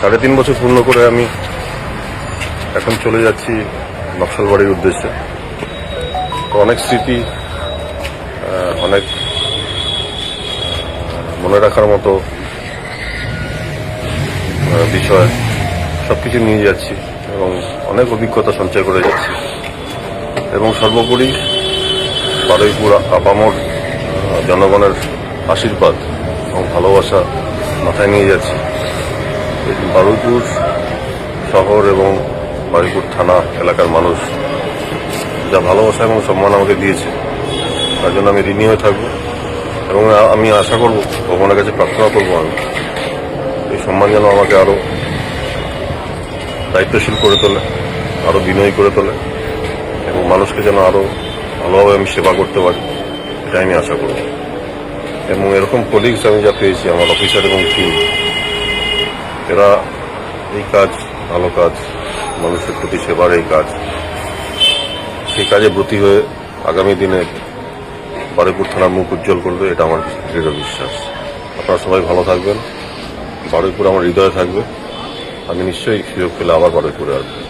সাড়ে তিন বছর পূর্ণ করে আমি এখন চলে যাচ্ছি নকশালবাড়ির উদ্দেশ্যে। তো অনেক স্মৃতি অনেক মনে রাখার মতো বিষয়। সব কিছু নিয়ে যাচ্ছি এবং অনেক অভিজ্ঞতা সঞ্চয় করে যাচ্ছি। এবং সর্বোপরি বারুইপুর আপামর জনগণের আশীর্বাদ এবং ভালোবাসা মাথায় নিয়ে যাচ্ছি। এই বারুইপুর শহর এবং বারুইপুর থানা এলাকার মানুষ যা ভালোবাসা এবং সম্মান আমাকে দিয়েছে। তার জন্য আমি ঋণী হয়ে থাকব এবং আমি আশা করব, ভগবানের কাছে প্রার্থনা করব আমি, এই সম্মান যেন আমাকে আরও দায়িত্বশীল করে তোলে আরও বিনয়ী করে তোলে এবং মানুষকে যেন আরও ভালোভাবে আমি সেবা করতে পারি, এটাই আমি আশা করব। এবং এরকম কলিগস আমি যা পেয়েছি, আমার অফিসার এবং টিম এরা এই কাজ, ভালো কাজ, মানুষের প্রতি সেবার এই কাজ সেই কাজে ব্রতী হয়ে আগামী দিনে বারুইপুর থানার মুখ উজ্জ্বল করবে এটা আমার দৃঢ় বিশ্বাস। আপনারা সবাই ভালো থাকবেন। বারুইপুর আমার হৃদয়ে থাকবে। আমি নিশ্চয়ই সুযোগ পেলে আবার বারুইপুরে আসব।